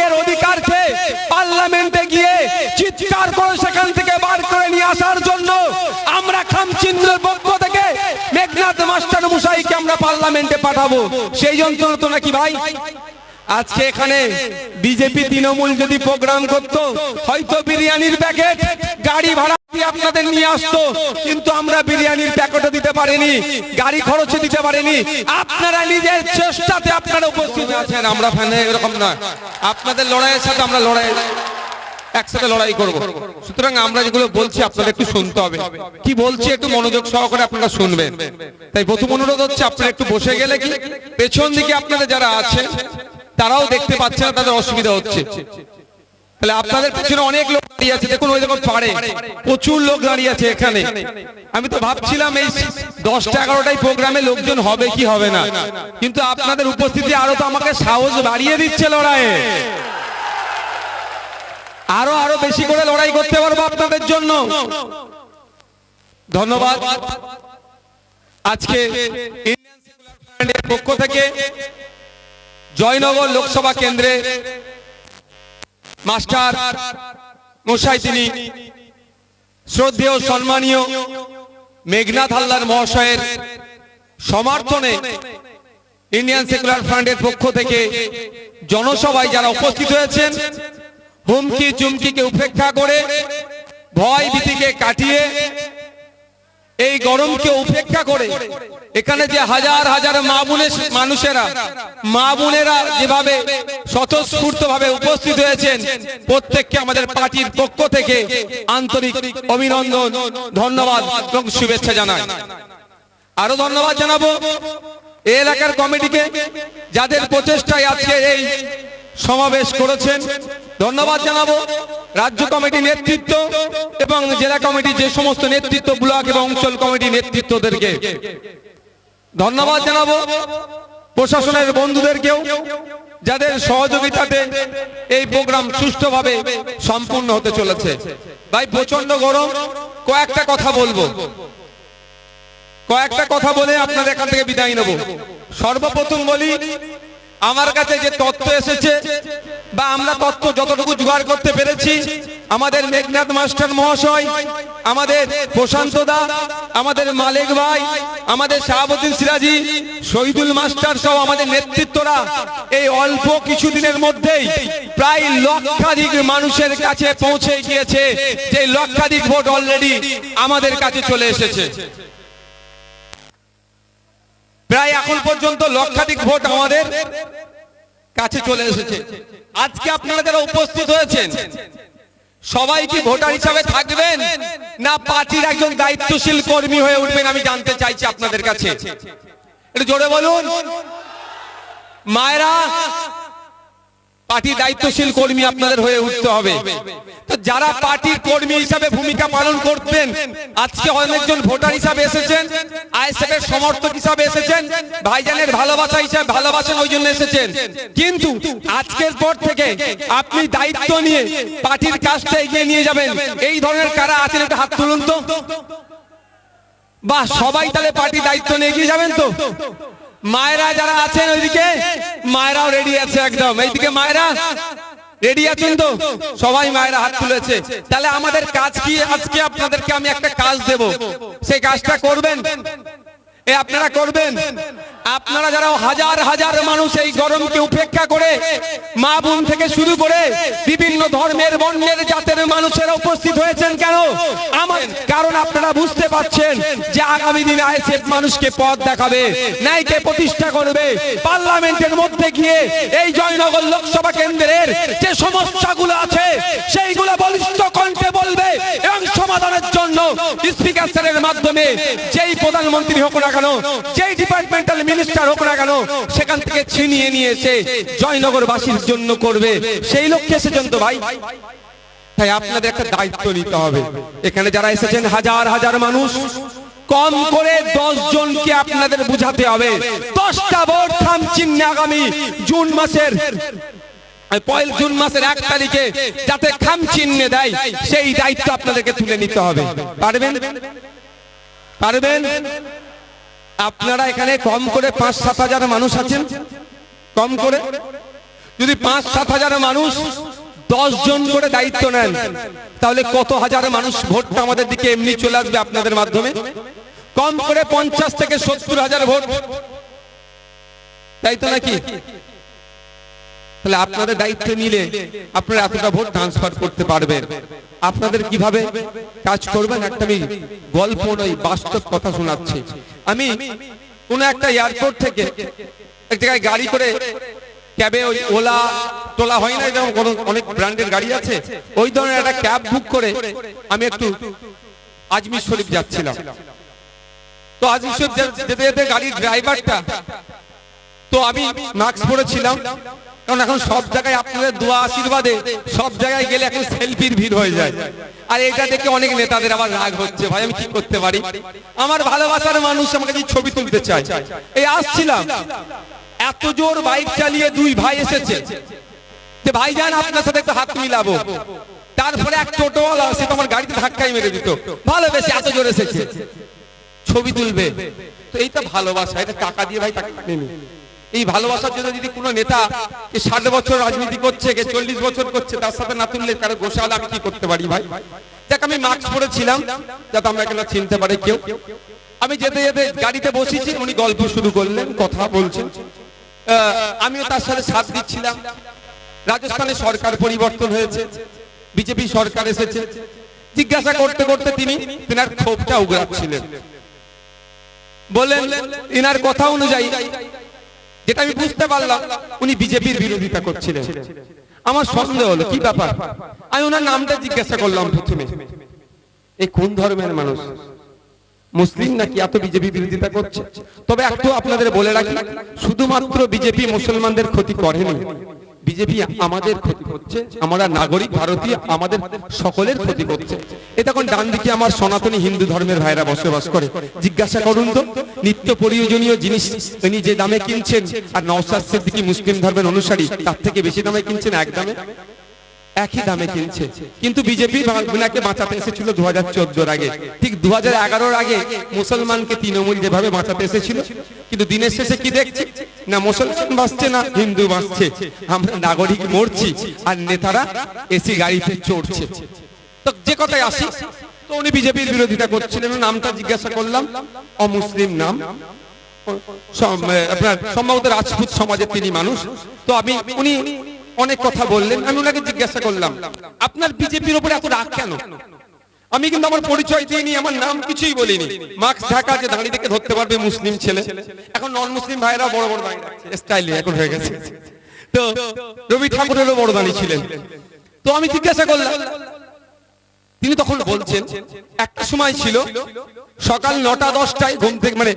আমাদের চেয়ে পার্লামেন্টে গিয়ে চিৎকার করে সেখান থেকে বার করে নিয়ে আসার জন্য আমরা খামচিন্দ্রের পক্ষ থেকে মেঘনাথ মাস্টার মুসাইকে আমরা পার্লামেন্টে পাঠাবো। সেই যন্ত্রণা তো নাকি ভাই? আজকে এখানে বিজেপি তৃণমূল যদি প্রোগ্রাম করতো, হয়তো বিরিয়ানির প্যাকেট, গাড়ি ভাড়া দিয়ে আপনাদের নিয়ে আসতো, কিন্তু আমরা বিরিয়ানির প্যাকেটও দিতে পারিনি, গাড়ি খরচে দিতে পারিনি। আপনারা নিজের চেষ্টাতে আপনারা উপস্থিত আছেন, আমরা ফ্যানে এরকম না আপনাদের লড়াইয়ের সাথে আমরা লড়াই, একসাথে লড়াই সুতরাং আমরা যেগুলো বলছি আপনাদের একটু শুনতে হবে। কি বলছি একটু মনোযোগ সহকারে আপনারা শুনবেন। তাই প্রথম অনুরোধ হচ্ছে আপনারা একটু বসে গেলে কি, পেছন দিকে আপনাদের যারা আছে তারাও দেখতে পাচ্ছে না তাদের অসুবিধা হচ্ছে। তাহলে আপনাদের পেছনে অনেক লোক আপনাদের উপস্থিতি আরও তো আমাকে সাহস বাড়িয়ে দিচ্ছে লড়াইয়ে। আরও আরও বেশি করে লড়াই করতে পারব আপনাদের জন্য। ধন্যবাদ। আজকে পক্ষ থেকে জয়নগর লোকসভা কেন্দ্রে মাস্টার মশাই তিনি শ্রদ্ধেয়, সম্মানীয় মেঘনাথ হালদার মহাশয়ের সমর্থনে ইন্ডিয়ান সেকুলার ফান্ডের পক্ষ থেকে জনসভায় যারা উপস্থিত হয়েছেন হুমকি চুমকিকে উপেক্ষা করে ভয় ভীতিকে কাটিয়ে এই গরমকে উপেক্ষা করে এখানে যে হাজার হাজার মা বোনের মানুষেরা মা বোনেরা যেভাবে স্বতঃস্ফূর্ত ভাবে উপস্থিত হয়েছেন, প্রত্যেককে আমাদের পার্টির পক্ষ থেকে আন্তরিক অভিনন্দন, ধন্যবাদ এবং শুভেচ্ছা জানাই। আরও ধন্যবাদ জানাব। এলাকার কমিটিকে, যাদের প্রচেষ্টায় আজকে এই সমাবেশ করেছেন। ধন্যবাদ জানাব রাজ্য কমিটি নেতৃত্ব এবং জেলা কমিটি যে সমস্ত নেতৃত্ব, ব্লক এবং অঞ্চল কমিটি নেতৃত্বদেরকে। ধন্যবাদ জানাব প্রশাসনের বন্ধুদেরকেও, যাদের সহযোগিতাতে এই প্রোগ্রাম সুষ্ঠুভাবে সম্পূর্ণ হতে চলেছে। ভাই প্রচণ্ড গরম। কয়েকটা কথা বলব। কয়েকটা কথা বলে আপনাদের এখান থেকে বিদায় নেব। সর্বপ্রথম বলি আমার কাছে যে তত্ত্ব এসেছে বা আমরা তথ্য যতটুকু জোগাড় করতে পেরেছি, আমাদের মেঘনাথ মাস্টার মহাশয়, আমাদের প্রশান্ত দা, আমাদের মালিক ভাই, আমাদের শাহাবুদ্দিন সিরাজি, শহীদুল মাস্টার সহ আমাদের নেতৃত্বরা এই অল্প কিছুদিনের মধ্যেই প্রায় লক্ষাধিক মানুষের কাছে পৌঁছে গিয়েছে, যে লক্ষাধিক ভোট অলরেডি আমাদের কাছে চলে এসেছে। প্রায় এখন পর্যন্ত লক্ষাধিক ভোট আমাদের কাছে চলে এসেছে। আজকে আপনারা যারা উপস্থিত হয়েছেন, সবাই কি ভোটার হিসাবে থাকবেন না পার্টির একজন দায়িত্বশীল কর্মী হয়ে উঠবেন আমি জানতে চাইছি আপনাদের কাছে? একটু জোরে বলুন। মায়েরা পার্টির দায়িত্বশীল কর্মী আপনাদের হয়ে উঠতে হবে। তো যারা পার্টির কর্মী হিসাবে ভূমিকা পালন করতেন, আজকে অনেকজন ভোটার হিসাবে এসেছেন আইএসএফ এর সমর্থক হিসাবে এসেছেন, ভাইজানের ভালোবাসা হিসাবে ভালোবাসেন, ওই জন্য এসেছেন। কিন্তু আজকের পর থেকে আপনি দায়িত্ব নিয়ে পার্টির কাজটা এগিয়ে নিয়ে যাবেন। এই ধরনের কারা আছেন একটা হাত তুলুন তো। বাহ, সবাই তাহলে পার্টি দায়িত্ব নিয়ে এগিয়ে যাবেন তো? মায়েরা যারা আছেন ওইদিকে, মায়েরাও রেডি আছে একদম। এইদিকে মায়েরা রেডি আছেন তো? সবাই মায়েরা হাত তুলেছে। তাহলে আমাদের কাজ কি? আজকে আপনাদেরকে আমি একটা কাজ দেব। সেই কাজটা করবেন? এ, আপনারা করবেন? আপনারা যারা হাজার হাজার মানুষ এই গরমকে উপেক্ষা করে মা বোন থেকে শুরু করে বিভিন্ন ধর্মের, বর্ণের, জাতের মানুষেরা উপস্থিত হয়েছেন কেন? কারণ আপনারা বুঝতে পারছেন যে আগামী দিনে আইএসএফ মানুষকে পথ দেখাবে, ন্যায়কে প্রতিষ্ঠা করবে। পার্লামেন্টের মধ্যে গিয়ে এই জয়নগর লোকসভা কেন্দ্রের যে সমস্যাগুলো আছে, সেইগুলো বলিষ্ঠ কণ্ঠে বলবে এবং সমাধানের জন্য স্পিকার স্যারের মাধ্যমে যেই প্রধানমন্ত্রী হোক না কেন, যেই ডিপার্টমেন্টাল মিনিস্টার হোক না কেন, সেখান থেকে ছিনিয়ে নিয়ে এসে জয়নগরবাসীর জন্য করবে। সেই লক্ষ্যে তো ভাই? তাই আপনাদের একটা দায়িত্ব নিতে হবে। এখানে যারা এসেছেন হাজার হাজার মানুষ, কম করে দশ জনকে আপনাদের বুঝাতে হবে। দশটা ভোট থামচিহ্নে আগামী জুন মাসের চিহ্নে দেয়, সেই দায়িত্ব আপনাদেরকে নিতে হবে। আপনারা এখানে কম করে পাঁচ সাত হাজার মানুষ আছেন? কম করে? যদি পাঁচ সাত হাজার মানুষ দশ জন করে দায়িত্ব নেন। তাহলে কত হাজার মানুষ ভোটটা আমাদের দিকে এমনি চলে আসবে আপনাদের মাধ্যমে? কম করে পঞ্চাশ থেকে সত্তর হাজার ভোট। তাই তো নাকি? তাহলে আপনাদের দায়িত্ব নিলে আপনারা এতটা ভোট ট্রান্সফার করতে পারবেন। আপনাদের কীভাবে কাজ করবেন? একটা আমি গল্প নয়, বাস্তব কথা শোনাচ্ছি। আমি কোন একটা এয়ারপোর্ট থেকে এক জায়গায় গাড়ি করে ক্যাবে ওই ওলা টোলা হয় না যেমন অনেক ব্র্যান্ডের গাড়ি আছে। ওই ধরনের একটা ক্যাব বুক করে আমি একটু আজমির শরীফ যাচ্ছিলাম। তো আজমির শরীফ যেতে যেতে গাড়ির ড্রাইভারটা, তো আমি মাস্ক পরেছিলাম। কারণ এখন সব জায়গায় আপনাদের দোয়া আশীর্বাদে সব জায়গায় গেলে এখন সেলফির ভিড় হয়ে যায়। আর এটা দেখে অনেক নেতাদের আবার রাগ হচ্ছে, ভাই, আমি কি করতে পারি? আমার ভালোবাসার মানুষ আমাকে যে ছবি তুলতে চায়। এই আসছিলাম। এত জোর বাইক চালিয়ে দুই ভাই এসেছে। যে ভাই যান, আপনার সাথে একটু হাত মিলাবো। তারপরে এক টোটোওয়ালা সে তো আমার গাড়িতে ধাক্কাই মেরে দিত। ভালোবেসে এত জোর এসেছে। ছবি তুলবে। তো এইটা ভালোবাসা, এটা টাকা দিয়ে ভাই টাকা নেবে। এই ভালোবাসার জন্য যদি কোনো নেতা কে ষাট বছর রাজনীতি করছে, কে চল্লিশ বছর করছে, তার সাথে না তুললে কারও গোসালে আমি কি করতে পারি ভাই? দেখ আমি মাস্ক পরেছিলাম, যাতে আমরা এখানে চিনতে পারে কেউ। আমি যেতে যেতে গাড়িতে বসেছি, উনি গল্প শুরু করলেন, কথা বলছেন। আমিও তার সাথে সাথ দিচ্ছিলাম। রাজস্থানে সরকার পরিবর্তন হয়েছে, বিজেপি সরকার এসেছে। জিজ্ঞাসা করতে করতে তিনি তেনার ক্ষোভটা উগড়াচ্ছিলেন বললেন এনার কথা অনুযায়ী, যেটা আমি বুঝতে পারলাম, উনি বিজেপির বিরোধিতা করছিলেন। আমার সন্দেহ হলো, কি ব্যাপার? আমি ওনার নামটা জিজ্ঞাসা করলাম প্রথমে। এই কোন ধর্মের মানুষ? মুসলিম নাকি এত বিজেপি বিরোধিতা করছে? তবে একটু আপনাদের বলে রাখি, শুধুমাত্র বিজেপি মুসলমানদের ক্ষতি করেনি। বিজেপি আমাদের ক্ষতি করছে আমরা নাগরিক ভারতীয় আমাদের সকলের ক্ষতি করছে। এটা তখন ডান দিকে আমার সনাতনী হিন্দু ধর্মের ভাইরা বসবাস করে। জিজ্ঞাসা করুন তো নিত্য প্রয়োজনীয় জিনিস উনি যে দামে কিনছেন আর নওসাদ দিকে মুসলিম ধর্মের অনুসারী তার থেকে বেশি দামে কিনছেন এক দামে। একই দামে কিনছে। কিন্তু বিজেপি বাংলাকে বাঁচাতে এসেছিল দু হাজার চোদ্দোর আগে। ঠিক দু হাজার এগারোর আগে মুসলমানকে তৃণমূল যেভাবে বাঁচাতে এসেছিল কিন্তু দিনের শেষে কি দেখছি? না মুসলমান বাঁচছে না হিন্দু বাঁচছে। আমরা নাগরিক মরছি আর নেতারা এসি গাড়িতে চড়ছে। তো যে কথায় আসি তো উনি বিজেপির বিরোধিতা করছিলেন। নামটা জিজ্ঞাসা করলাম অমুসলিম নাম। আপনার সম্ভবত রাজপুত সমাজের তিনি মানুষ। তো আমি উনি অনেক কথা বললেন আমি ওনাকে জিজ্ঞাসা করলাম আপনার বিজেপির উপরে এত রাগ কেন? আমি কিন্তু আমার পরিচয় দিইনি আমার নাম কিছুই বলিনি। মাস্ক ঢাকা যে দাঁড়িয়ে থেকে ধরতে পারবে মুসলিম ছেলে। এখন নন মুসলিম ভাইরা বড় বড় দাঁড়িয়ে স্টাইলে এখন হয়ে গেছে। তো রবি ঠাকুরেরও বড় দাঁড়িয়ে ছিলেন। তো আমি জিজ্ঞাসা করলাম তিনি তখন বলছেন একটা সময় ছিল সকাল নটা দশটায় ঘুম থেকে মানে